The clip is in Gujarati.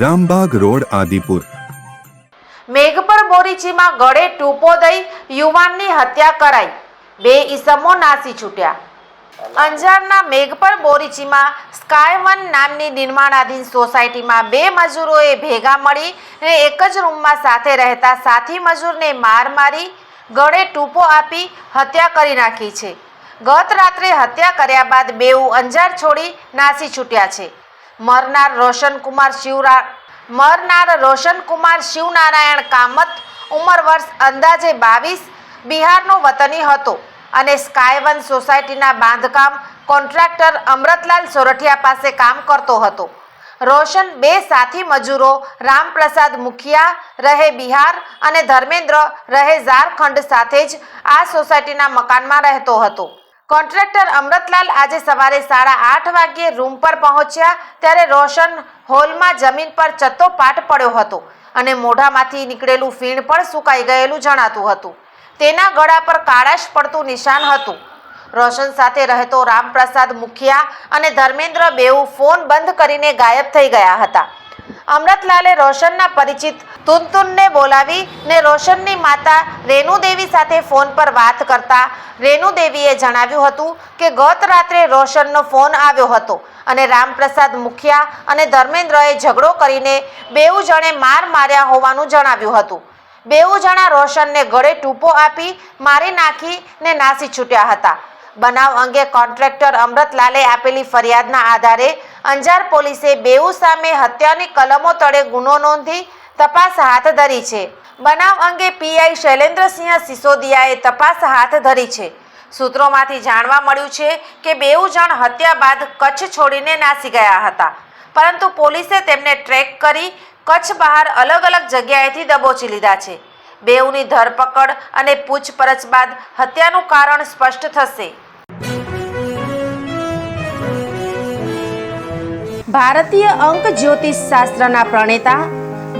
Rambag road, Adipur. Meghpar બોરીચીમાં ગળે ટૂંપો દઈ યુવાનની હત્યા કરાઈ. બે ઈસમો નાસી છૂટ્યા. અંજારના મેઘપર બોરીચીમાં સ્કાય વન નામની નિર્માણાધીન સોસાયટીમાં બે મજૂરોએ ભેગા મળી ને એક જ રૂમમાં સાથે રહેતા સાથી મજૂરને માર મારી ગળે ટૂંપો આપી હત્યા કરી નાખી છે. ગત રાત્રે હત્યા કર્યા બાદ બેઉ અંજાર છોડી નાસી છૂટ્યા છે. મરનાર રોશનકુમાર શિવરા, મરનાર રોશનકુમાર શિવનારાયણ કામત, ઉંમર વર્ષ અંદાજે બાવીસ, બિહારનો વતની હતો અને સ્કાયવન સોસાયટીના બાંધકામ કોન્ટ્રાક્ટર અમૃતલાલ સોરઠિયા પાસે કામ કરતો હતો. રોશન બે સાથી મજૂરો રામપ્રસાદ મુખિયા રહે બિહાર અને ધર્મેન્દ્ર રહે ઝારખંડ સાથે જ આ સોસાયટીના મકાનમાં રહેતો હતો. કોન્ટ્રાક્ટર અમૃતલાલ આજે સવારે સાડા આઠ વાગ્યે રૂમ પર પહોંચ્યા ત્યારે રોશન હોલમાં જમીન પર ચત્તો પાટ પડ્યો હતો અને મોઢામાંથી નીકળેલું ફીણ પણ સુકાઈ ગયેલું જણાતું હતું. તેના ગળા પર કાળાશ પડતું નિશાન હતું. રોશન સાથે રહેતો રામપ્રસાદ મુખિયા અને ધર્મેન્દ્ર બેઉ ફોન બંધ કરીને ગાયબ થઈ ગયા હતા. અમૃતલાલે રોશનના પરિચિત તુનતુનને બોલાવી ને રોશનની માતા રેણુદેવી સાથે ફોન પર વાત કરતા રેણુદેવીએ જણાવ્યું હતું કે ગત રાત્રે રોશનનો ફોન આવ્યો હતો અને રામપ્રસાદ મુખિયા અને ધર્મેન્દ્રએ ઝઘડો કરીને બેઉ જણે માર માર્યા હોવાનું જણાવ્યું હતું. બેઉ જણા રોશનને ગળે ટૂંપો આપી મારી નાખી ને નાસી છૂટ્યા હતા. બનાવ અંગે કોન્ટ્રાક્ટર અમૃતલાલે આપેલી ફરિયાદના આધારે અંજાર પોલીસે બેઉ સામે હત્યાની કલમો તળે ગુનો નોંધી તપાસ હાથ ધરી છે. બનાવ અંગે પીઆઈ શૈલેન્દ્રસિંહ સિસોદિયાએ તપાસ હાથ ધરી છે. સૂત્રોમાંથી જાણવા મળ્યું છે કે બેઉ જણ હત્યા બાદ કચ્છ છોડીને નાસી ગયા હતા. પરંતુ પોલીસે તેમને ટ્રેક કરી કચ્છ બહાર અલગ અલગ જગ્યાએથી દબોચી લીધા છે. બેઉની ધરપકડ અને પૂછપરછ બાદ હત્યાનું કારણ સ્પષ્ટ થશે. ભારતીય અંક જ્યોતિષ શાસ્ત્રના પ્રણેતા